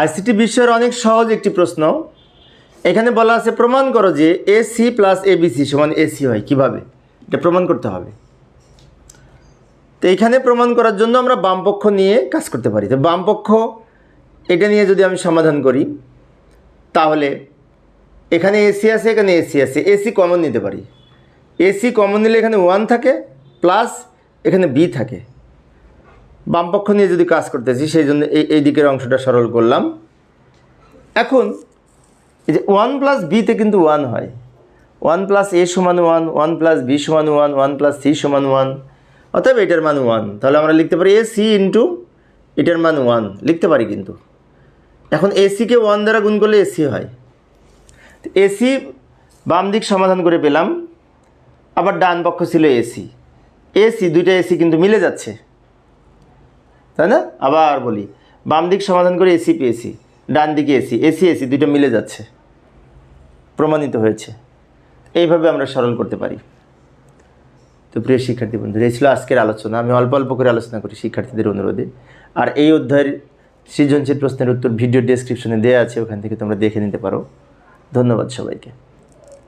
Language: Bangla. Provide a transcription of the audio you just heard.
আইসিটি বিষয়ের অনেক সহজ একটি প্রশ্ন। এখানে বলা আছে, প্রমাণ করো যে A C plus A BC সমান এসি হয়। কীভাবে? এটা প্রমাণ করতে হবে। তো এখানে প্রমাণ করার জন্য আমরা বামপক্ষ নিয়ে কাজ করতে পারি। তো বামপক্ষ এটা নিয়ে যদি আমি সমাধান করি, তাহলে এখানে এসি আছে, এখানে এসি আছে। এসি কমন নিতে পারি। এসি কমন নিলে এখানে ওয়ান থাকে প্লাস এখানে বি থাকে। বামপক্ষ নিয়ে যদি কাজ করতেছি, সেই জন্য এই এই দিকের অংশটা সরল করলাম। এখন, এই যে ওয়ান প্লাস বিতে কিন্তু ওয়ান হয়। ওয়ান প্লাস এ সমান ওয়ান ওয়ান প্লাস বি সমান ওয়ান ওয়ান প্লাস সি সমান ওয়ান, অতএব এটার মান ওয়ান। তাহলে আমরা লিখতে পারি এ সি ইন্টু এটার মান ওয়ান। লিখতে পারি কিন্তু। এখন এসিকে ওয়ান দ্বারা গুণ করলে এসি হয়। এসি বাম দিক সমাধান করে পেলাম, আবার ডান পক্ষ ছিল এসি এসি দুইটা এসি কিন্তু মিলে যাচ্ছে। তাই না? আবার বলি, বাম দিক সমাধান করে এসি পেয়েছি ডান দিকে এসি এসি এসি দুটো মিলে যাচ্ছে, প্রমাণিত হয়েছে। এইভাবে আমরা সরল করতে পারি। তো প্রিয় শিক্ষার্থী বন্ধুরা, এই ছিল আজকের আলোচনা। আমি অল্প অল্প করে আলোচনা করি শিক্ষার্থীদের অনুরোধে। আর এই অধ্যায়ের সৃজনশীল প্রশ্নের উত্তর ভিডিও ডেসক্রিপশনে দেওয়া আছে, ওখান থেকে তোমরা দেখে নিতে পারো। ধন্যবাদ সবাইকে।